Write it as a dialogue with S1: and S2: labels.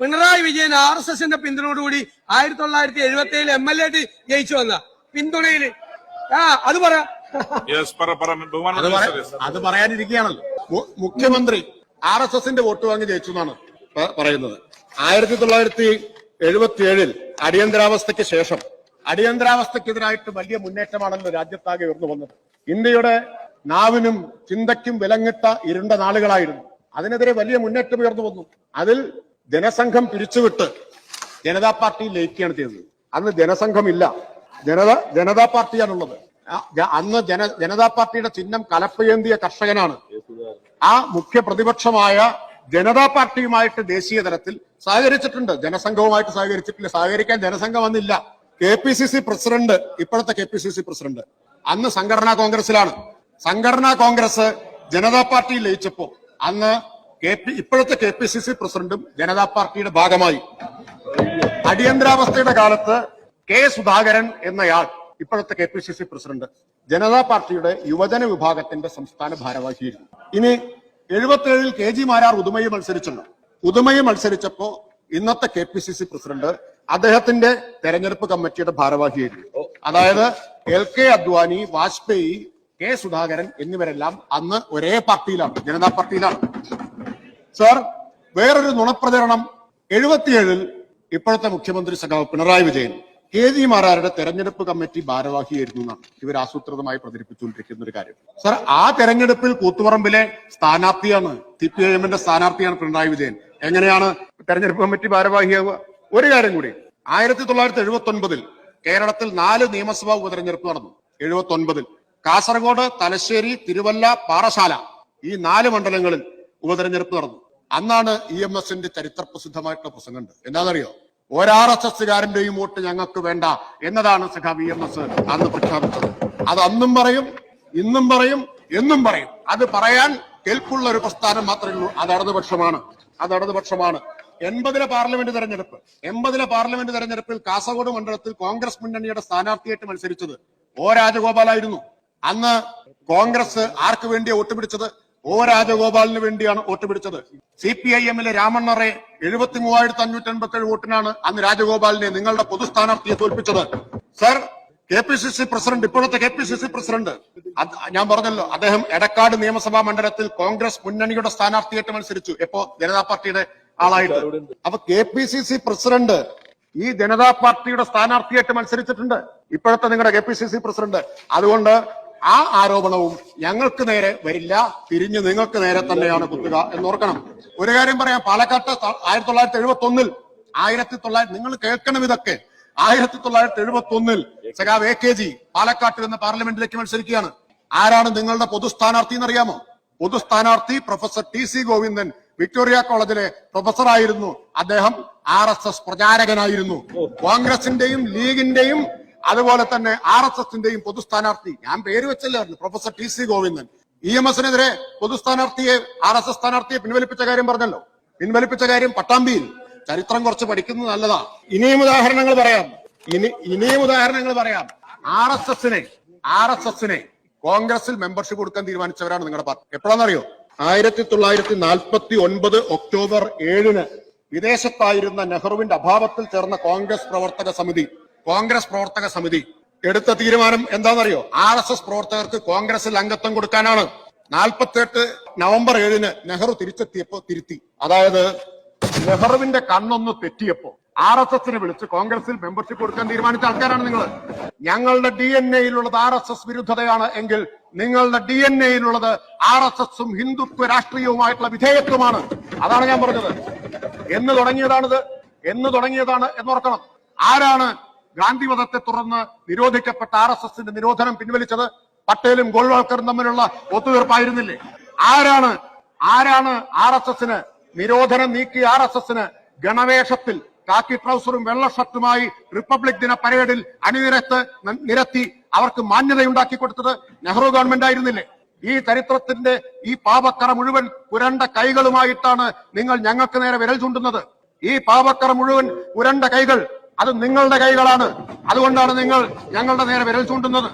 S1: Pinarayi Vijayan R S എസിന്റെ പിന്തുണയോടുകൂടി ആയിരത്തി തൊള്ളായിരത്തി എഴുപത്തി ഏഴിൽ എം എൽ എ ജയിച്ചു വന്ന പിന്തുണയിൽ ആ അത് പറ.
S2: യെസ് പറ പറ
S3: അത്
S2: ബഹുമാനപ്പെട്ട
S3: പറ- അത് പറയാനിരിക്കുകയാണല്ലോ. മുഖ്യമന്ത്രി ആർ എസ് എസിന്റെ വോട്ട് വാങ്ങി ജയിച്ചു എന്നാണ് പറയുന്നത്. ആയിരത്തി തൊള്ളായിരത്തി എഴുപത്തി ഏഴിൽ അടിയന്തരാവസ്ഥയ്ക്ക് ശേഷം അടിയന്തരാവസ്ഥക്കെതിരായിട്ട് വലിയ മുന്നേറ്റമാണല്ലോ രാജ്യത്താകെ ഉയർന്നു വന്നത്. ഇന്ത്യയുടെ നാവിനും ചിന്തയ്ക്കും വിലങ്ങിട്ട ഇരുണ്ട നാളുകളായിരുന്നു. അതിനെതിരെ വലിയ മുന്നേറ്റം ഉയർന്നു വന്നു. അതിൽ ജനസംഘം പിരിച്ചുവിട്ട് ജനതാ പാർട്ടി ലയിക്കുകയാണ് ചെയ്തത്. അന്ന് ജനസംഘം ഇല്ല ജനത ജനതാ പാർട്ടിയാണുള്ളത്. അന്ന് ജന ജനതാ പാർട്ടിയുടെ ചിഹ്നം കലപ്പയേന്തിയ കർഷകനാണ്. ആ മുഖ്യ പ്രതിപക്ഷമായ ജനതാ പാർട്ടിയുമായിട്ട് ദേശീയ തലത്തിൽ സഹകരിച്ചിട്ടുണ്ട്. ജനസംഘവുമായിട്ട് സഹകരിച്ചിട്ടില്ല. സഹകരിക്കാൻ ജനസംഘം വന്നില്ല. K P C C president ഇപ്പോഴത്തെ K P C C president അന്ന് സംഘടനാ കോൺഗ്രസിലാണ്. സംഘടനാ കോൺഗ്രസ് ജനതാ പാർട്ടി ലയിച്ചപ്പോ അന്ന് കെ പി ഇപ്പോഴത്തെ കെ പി സി സി പ്രസിഡന്റും ജനതാ പാർട്ടിയുടെ ഭാഗമായി. അടിയന്തരാവസ്ഥയുടെ കാലത്ത് കെ സുധാകരൻ എന്നയാൾ ഇപ്പോഴത്തെ K P C C president Janata പാർട്ടിയുടെ യുവജന വിഭാഗത്തിന്റെ സംസ്ഥാന ഭാരവാഹിയായിരുന്നു. ഇനി എഴുപത്തിയേഴിൽ കെ ജി മാരാർ ഉദുമയെ മത്സരിച്ചുണ്ട് ഉദുമയെ മത്സരിച്ചപ്പോ ഇന്നത്തെ K P C C president അദ്ദേഹത്തിന്റെ തെരഞ്ഞെടുപ്പ് കമ്മിറ്റിയുടെ ഭാരവാഹിയായിരുന്നു. അതായത് L K Advani Vajpayee K Sudhakaran എന്നിവരെല്ലാം അന്ന് ഒരേ പാർട്ടിയിലാണ് ജനതാ പാർട്ടിയിലാണ്. സാർ വേറൊരു നുണപ്രചരണം എഴുപത്തിയേഴിൽ ഇപ്പോഴത്തെ മുഖ്യമന്ത്രി സഖാവ് പിണറായി വിജയൻ കെ ജി മാരാരുടെ തെരഞ്ഞെടുപ്പ് കമ്മിറ്റി ഭാരവാഹിയായിരുന്നു എന്നാണ് ഇവർ ആസൂത്രിതമായി പ്രചരിപ്പിച്ചുകൊണ്ടിരിക്കുന്ന ഒരു കാര്യം. സർ ആ തെരഞ്ഞെടുപ്പിൽ കൂത്തുപറമ്പിലെ സ്ഥാനാർത്ഥിയാണ് സി പി ഐ എമ്മിന്റെ സ്ഥാനാർത്ഥിയാണ് പിണറായി വിജയൻ. എങ്ങനെയാണ് തെരഞ്ഞെടുപ്പ് കമ്മിറ്റി ഭാരവാഹിയാവുക? ഒരു കാര്യം കൂടി. ആയിരത്തി തൊള്ളായിരത്തി എഴുപത്തി ഒൻപതിൽ കേരളത്തിൽ നാല് നിയമസഭാ ഉപതെരഞ്ഞെടുപ്പ് നടന്നു. എഴുപത്തി ഒൻപതിൽ കാസർഗോഡ് തലശ്ശേരി തിരുവല്ല പാറശാല ഈ നാല് മണ്ഡലങ്ങളിൽ ഉപതെരഞ്ഞെടുപ്പ് നടന്നു. അന്നാണ് ഇ എം എസിന്റെ ചരിത്ര പ്രസിദ്ധമായിട്ടുള്ള പ്രസംഗം ഉണ്ട് എന്താണെന്നറിയോ? ഒരാർ എസ് എസ്സുകാരന്റെയും വോട്ട് ഞങ്ങൾക്ക് വേണ്ട എന്നതാണ് സഖാബ് വി എം എസ് അന്ന് പ്രഖ്യാപിച്ചത്. അത് അന്നും പറയും ഇന്നും പറയും എന്നും പറയും. അത് പറയാൻ കേൾപ്പുള്ള ഒരു പ്രസ്ഥാനം മാത്രമേ ഉള്ളൂ. അത് ഇടതുപക്ഷമാണ് അത് ഇടതുപക്ഷമാണ് എൺപതിലെ പാർലമെന്റ് തെരഞ്ഞെടുപ്പ്. എൺപതിലെ പാർലമെന്റ് തെരഞ്ഞെടുപ്പിൽ കാസർഗോഡ് മണ്ഡലത്തിൽ കോൺഗ്രസ് മുന്നണിയുടെ സ്ഥാനാർത്ഥിയായിട്ട് മത്സരിച്ചത് ഒ രാജഗോപാലായിരുന്നു. അന്ന് കോൺഗ്രസ് ആർക്ക് വേണ്ടിയാണ് വോട്ട് പിടിച്ചത്? ഒ രാജഗോപാലിന് വേണ്ടിയാണ് വോട്ട് പിടിച്ചത്. സി പി ഐ എമ്മിലെ രാമണ്ണറെ എഴുപത്തി മൂവായിരത്തി അഞ്ഞൂറ്റി അൻപത്തി ഏഴ് വോട്ടിനാണ് അന്ന് രാജഗോപാലിനെ നിങ്ങളുടെ പൊതുസ്ഥാനാർത്ഥിയെ തോൽപ്പിച്ചത്. Sir K P C C president ഇപ്പോഴത്തെ K P C C president ഞാൻ പറഞ്ഞല്ലോ അദ്ദേഹം എടക്കാട് നിയമസഭാ മണ്ഡലത്തിൽ കോൺഗ്രസ് മുന്നണിയുടെ സ്ഥാനാർത്ഥിയായിട്ട് മത്സരിച്ചു. എപ്പോ? ജനതാ പാർട്ടിയുടെ ആളായിട്ട്. അപ്പൊ K P C C president ഈ ജനതാ പാർട്ടിയുടെ സ്ഥാനാർത്ഥിയായിട്ട് മത്സരിച്ചിട്ടുണ്ട്. ഇപ്പോഴത്തെ നിങ്ങളുടെ K P C C president. അതുകൊണ്ട് ആ ആരോപണവും ഞങ്ങൾക്ക് നേരെ വരില്ല. തിരിഞ്ഞ് നിങ്ങൾക്ക് നേരെ തന്നെയാണ് കുത്തുക എന്നോർക്കണം. ഒരു കാര്യം പറയാം. പാലക്കാട്ട് ആയിരത്തി തൊള്ളായിരത്തി എഴുപത്തി ഒന്നിൽ ആയിരത്തി തൊള്ളായിരത്തി നിങ്ങൾ കേൾക്കണം ഇതൊക്കെ. ആയിരത്തി തൊള്ളായിരത്തി എഴുപത്തി ഒന്നിൽ സഖാവ് എ കെ ജി പാലക്കാട്ട് നിന്ന് പാർലമെന്റിലേക്ക് മത്സരിക്കുകയാണ്. ആരാണ് നിങ്ങളുടെ പൊതു സ്ഥാനാർത്ഥി എന്നറിയാമോ? പൊതു സ്ഥാനാർത്ഥി professor T C Govindan Victoria കോളേജിലെ പ്രൊഫസറായിരുന്നു. അദ്ദേഹം ആർ എസ് എസ് പ്രചാരകനായിരുന്നു. കോൺഗ്രസിന്റെയും ലീഗിന്റെയും അതുപോലെ തന്നെ ആർ എസ് എസിന്റെയും പൊതുസ്ഥാനാർത്ഥി ഞാൻ പേര് വെച്ചല്ലായിരുന്നു professor T C Govindan. E M എസിനെതിരെ പൊതുസ്ഥാനാർത്ഥിയെ ആർ എസ് എസ് സ്ഥാനാർത്ഥിയെ പിൻവലിപ്പിച്ച കാര്യം പറഞ്ഞല്ലോ. പിൻവലിപ്പിച്ച കാര്യം പട്ടാമ്പിയിൽ. ചരിത്രം കുറച്ച് പഠിക്കുന്നത് നല്ലതാ. ഇനിയും ഉദാഹരണങ്ങൾ പറയാം. ഇനി ഇനിയും ഉദാഹരണങ്ങൾ പറയാം. ആർ എസ് എസിനെ ആർ എസ് എസിനെ കോൺഗ്രസിൽ മെമ്പർഷിപ്പ് കൊടുക്കാൻ തീരുമാനിച്ചവരാണ് നിങ്ങളുടെ പാർട്ടി. എപ്പോഴാണെന്നറിയോ? ആയിരത്തി തൊള്ളായിരത്തി നാൽപ്പത്തി ഒൻപത് ഒക്ടോബർ ഏഴിന് വിദേശത്തായിരുന്ന നെഹ്റുവിന്റെ അഭാവത്തിൽ ചേർന്ന കോൺഗ്രസ് പ്രവർത്തക സമിതി കോൺഗ്രസ് പ്രവർത്തക സമിതി എടുത്ത തീരുമാനം എന്താണെന്നറിയോ? ആർ എസ് എസ് പ്രവർത്തകർക്ക് കോൺഗ്രസിൽ അംഗത്വം കൊടുക്കാനാണ്. നാൽപ്പത്തെട്ട് നവംബർ ഏഴിന് നെഹ്റു തിരിച്ചെത്തിയപ്പോ തിരുത്തി. അതായത് നെഹ്റുവിന്റെ കണ്ണൊന്ന് തെറ്റിയപ്പോ ആർ എസ് എസിനെ വിളിച്ച് കോൺഗ്രസിൽ മെമ്പർഷിപ്പ് കൊടുക്കാൻ തീരുമാനിച്ച ആൾക്കാരാണ് നിങ്ങൾ ഞങ്ങളുടെ ഡി എൻ എയിലുള്ളത് ആർ എസ് എസ് വിരുദ്ധതയാണ് എങ്കിൽ നിങ്ങളുടെ ഡി എൻ എയിലുള്ളത് ആർ എസ് എസും ഹിന്ദുത്വ രാഷ്ട്രീയവുമായിട്ടുള്ള വിധേയത്വമാണ്. അതാണ് ഞാൻ പറഞ്ഞത്. എന്ന് തുടങ്ങിയതാണിത്. എന്ന് തുടങ്ങിയതാണ് എന്നോർക്കണം. ആരാണ് ഗാന്ധിവധത്തെ തുടർന്ന് നിരോധിക്കപ്പെട്ട ആർ എസ് എസിന്റെ നിരോധനം പിൻവലിച്ചത് പട്ടേലും ഗോൾവാൾക്കറും തമ്മിലുള്ള ഒത്തുതീർപ്പായിരുന്നില്ലേ? ആരാണ് ആരാണ് ആർ എസ് എസിന് നിരോധനം നീക്കി ആർ എസ് എസിന് ഗണവേഷത്തിൽ കാക്കി ട്രൗസറും വെള്ള ഷർട്ടുമായി റിപ്പബ്ലിക് ദിന പരേഡിൽ അണിനിരത്ത് നിരത്തി അവർക്ക് മാന്യതയുണ്ടാക്കി കൊടുത്തത് നെഹ്റു ഗവൺമെന്റ് ആയിരുന്നില്ലേ? ഈ ചരിത്രത്തിന്റെ ഈ പാപക്കറ മുഴുവൻ പുരണ്ട കൈകളുമായിട്ടാണ് നിങ്ങൾ ഞങ്ങൾക്ക് നേരെ വിരൽ ചൂണ്ടുന്നത്. ഈ പാപക്കറ മുഴുവൻ പുരണ്ട കൈകൾ അത് നിങ്ങളുടെ കൈകളാണ്. അതുകൊണ്ടാണ് നിങ്ങൾ ഞങ്ങളുടെ നേരെ വിരൽ ചൂണ്ടുന്നത്.